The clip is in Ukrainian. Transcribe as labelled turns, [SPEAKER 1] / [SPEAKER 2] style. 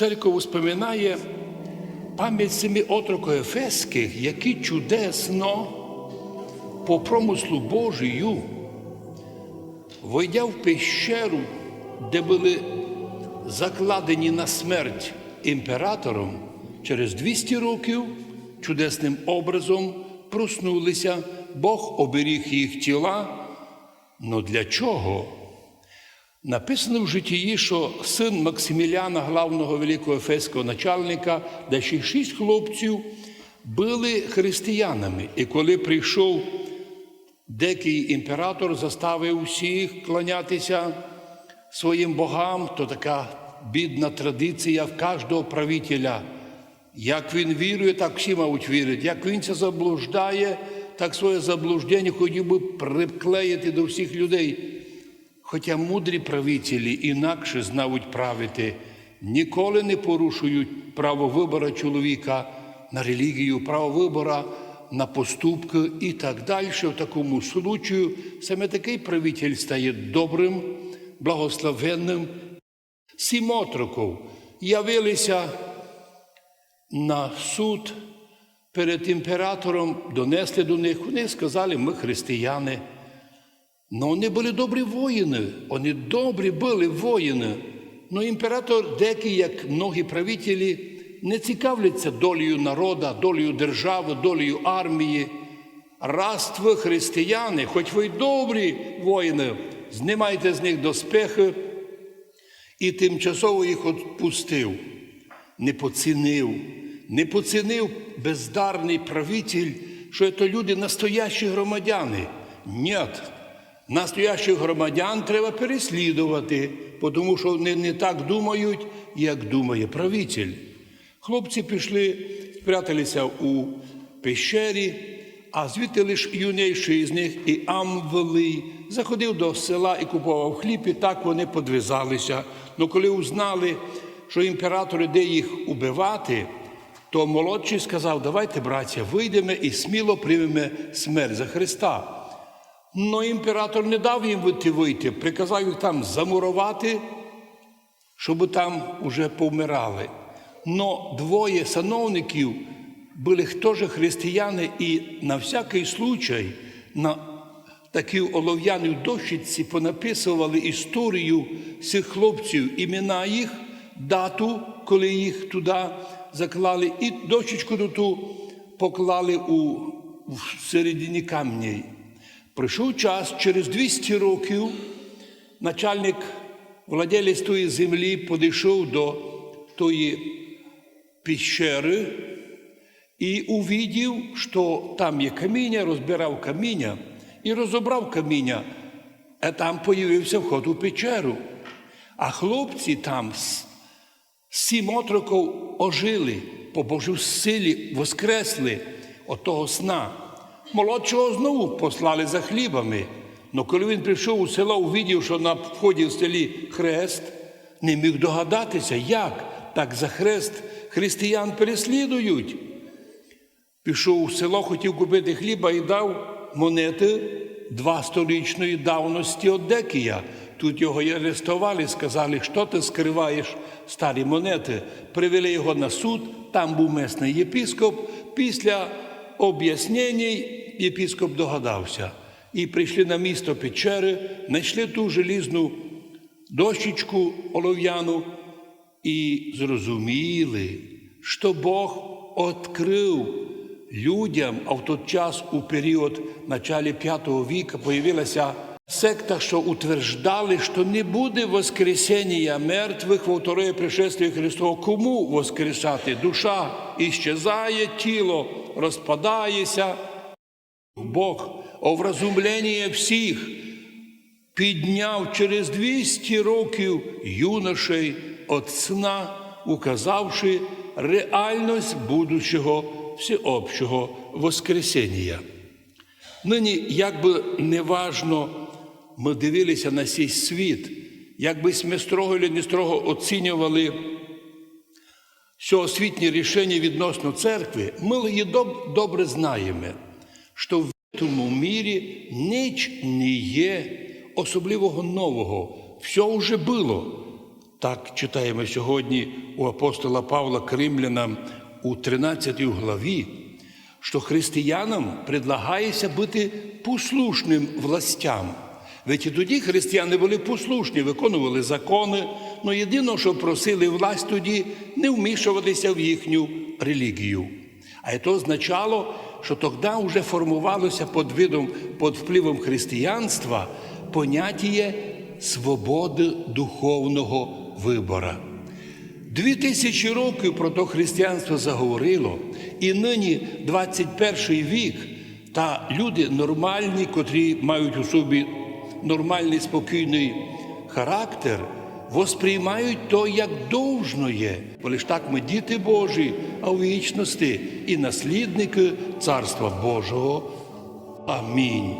[SPEAKER 1] Церква успоминає пам'ять семи отроків Ефеських, які чудесно по промислу Божию, войдя в пещеру, де були закладені на смерть імператором, через 200 років чудесним образом проснулися, Бог оберіг їх тіла. Ну для чого? Написано в житті, що син Максиміляна, главного великого ефеського начальника, де ще шість хлопців були християнами. І коли прийшов дикий імператор, заставив усіх клонятися своїм богам, то така бідна традиція в кожного правителя. Як він вірує, так всі мають вірити. Як він це заблуждає, так своє заблуждення хотів би приклеїти до всіх людей. Хоча мудрі правителі інакше знають правити, ніколи не порушують право вибору чоловіка на релігію, право вибору на поступки і так далі. В такому случаю саме такий правитель стає добрим, благословенним. Сім отроків явилися на суд перед імператором, донесли до них. Вони сказали, ми християни. Но вони були добрі воїни, вони добрі були воїни. Но імператор, деякий, як многі правителі, не цікавляться долею народа, долею держави, долею армії. Раз ви християни, хоч ви й добрі воїни, знімайте з них доспехи і тимчасово їх відпустив, не поцінив, не поцінив бездарний правитель, що це люди настоящі громадяни. Ні, настоящих громадян треба переслідувати, тому що вони не так думають, як думає правитель. Хлопці пішли, спряталися у пещері, а звідти лише юнейший з них і Амвелий заходив до села і купував хліб, і так вони подвизалися. Ну коли узнали, що імператор іде їх убивати, то молодший сказав: давайте, браття, вийдемо і сміло приймемо смерть за Христа. Но імператор не дав їм вийти вийти, приказав їх там замурувати, щоб там уже повмирали. Но двоє сановників були теж християни, і на всякий случай на такій олов'яній дощиці понаписували історію цих хлопців, імена їх, дату, коли їх туди заклали, і дощечку ту поклали у в середині камней. Прийшов час, через 200 років начальник владелець тої землі підійшов до тої піщери і увидів, що там є каміння, розбирав каміння і розібрав каміння, а там появився вход у печеру. А хлопці там сім отроків ожили, по Божій силі воскресли от того сна. Молодшого знову послали за хлібами. Но коли він прийшов у село, увидів, що на вході в селі хрест, не міг догадатися, як так за хрест християн переслідують. Пішов у село, хотів купити хліба і дав монети два сторічної давності від Декія. Тут його і арестували, сказали, що ти скриваєш старі монети. Привели його на суд, там був месний єпископ. Після об'яснень єпископ догадався. І прийшли на місто Печери, знайшли ту желізну дощечку олов'яну і зрозуміли, що Бог відкрив людям, а в той час у період началі V віка появилася секта, що утверждали, що не буде воскресення мертвих во второе пришествие Христова. Кому воскресати? Душа іщезає, тіло розпадається. Бог овразумлення всіх підняв через 200 років юношей від сна, указавши реальність будущого всеобщого Воскресення. Нині, як би неважно ми дивилися на цей світ, як би ми строго чи не строго оцінювали що освітні рішення відносно церкви, ми її добре знаємо, що в цьому мірі ніч не є особливого нового. Все вже було. Так читаємо сьогодні у апостола Павла Кримлянам у 13 главі, що християнам предлагається бути послушним властям. Ведь і тоді християни були послушні, виконували закони, але єдине, що просили власть тоді не вмішуватися в їхню релігію. А це означало, що тоді вже формувалося під видом, під впливом християнства поняття свободи духовного вибора. Дві тисячі років про то християнство заговорило, і нині 21 вік, та люди нормальні, котрі мають у собі нормальний спокійний характер, восприймають то як довжноє. Бо лиш так ми діти Божі, а у вічності і наслідники Царства Божого. Амінь.